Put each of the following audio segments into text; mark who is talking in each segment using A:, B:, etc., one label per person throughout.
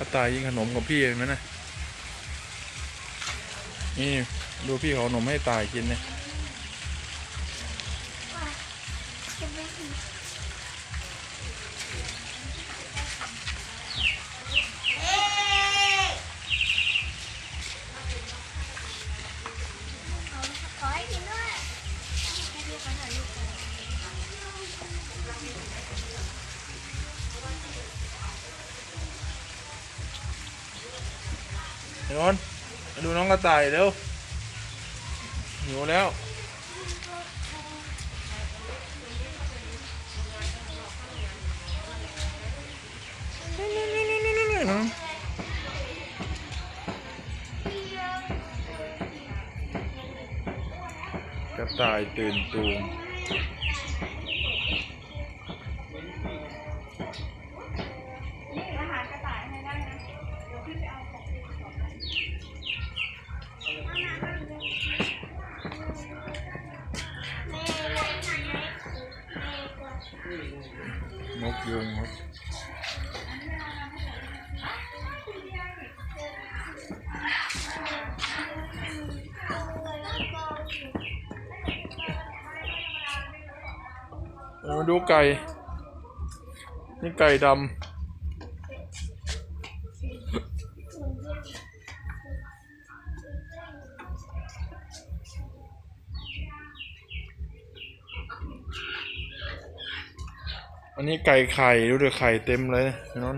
A: ระต่ายยิงขนมกับพี่เห็นไหมนะนี่ดูพี่เขาเอาขนมให้ตายกินเนี่ย
B: ไอ้น
A: มดูน้องกระต่ายเร็วหิวแล้วกระต่ายตื่นตูม
B: นก
A: ยุงครับเอามาดูไก่ นี่ไก่ดำ อันนี้ไก่ไข่ดูดิไข่เต็มเลยนน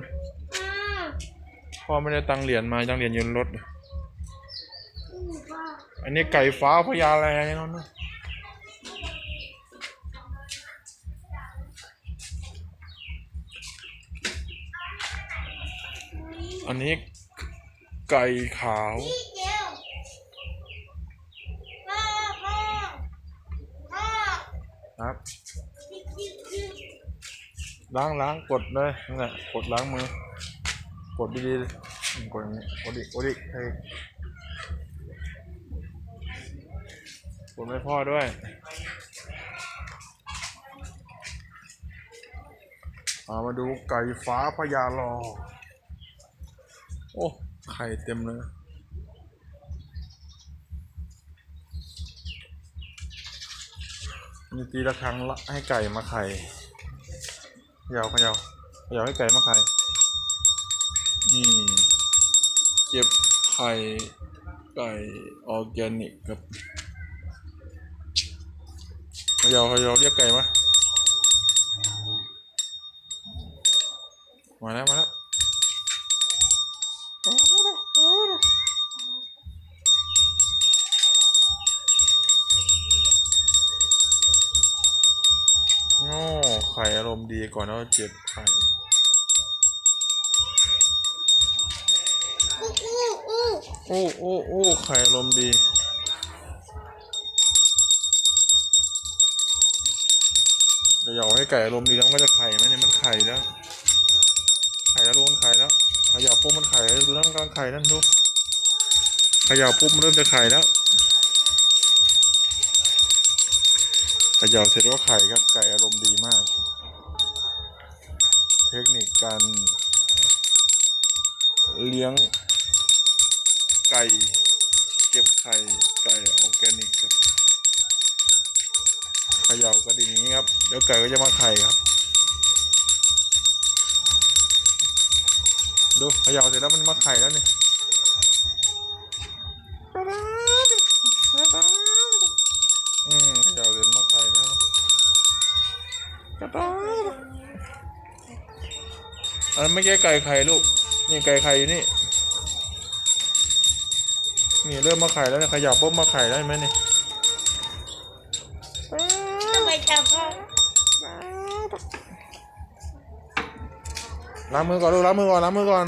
A: พ่อไม่ได้ตังเหรียญมาตังเหรียญยืนรถ อันนี้ไก่ฟ้าพญาแลไอ้นนอันนี้ไก่ขาวครับ ล้างล้างกดเลยนั่นแหละกดล้างมือ กดดีๆกดอย่างนี้กดอีกกดอีกเฮ้ยกดให้พ่อด้วยเอามาดูไก่ฟ้าพญาลอ โอ้ ไข่เต็มเลย มีตีละครั้งละให้ไก่มาไข่ ยาวขยาวขยาวให้ไก่มาไข่นี่เก็บไข่ไก่ออร์แกนิกครับขยาวขยาวเรียกไก่มามาแล้วมาแล้ว ข่อารมณ์ดีก่อนแล้วเจ็บไข่
B: อู้อู้อู้
A: โอ้โอ้โอ้ไข่อารมณ์ดีเดี๋ยวให้ไก่อารมณ์ดีแล้วมันก็จะไข่ไหมเนี่ยมันไข่แล้ว ไข่แล้วรู้มันไข่แล้วขย่าปุ๊บมันไข่ดูน้ำกลางไข่นั่นดูขย่าปุ๊บมันเริ่มจะไข่แล้ว ขย่าเสร็จก็ไข่ครับ ไก่อารมณ์ดีมาก เทคนิคการเลี้ยงไก่เก็บไข่ไก่ออร์แกนิกครับเขย่ากระดิ่งนี้ครับเดี๋ยวไก่ก็จะมาไข่ครับ ดูเขย่าเสร็จแล้วมันมาไข่แล้วเนี่ยอืมเขย่าเสร็จ อันนั้นไม่ใช่ไก่ไข่ลูก นี่ไก่ไข่อยู่นี่ นี่เริ่มมาไข่แล้วเนี่ยขยับปุ๊บมาไข่ได้ไหมเนี่ย
B: ทำไมจับพ่อ
A: ล้างมือก่อนลูกล้างมือก่อนล้างมือก่อน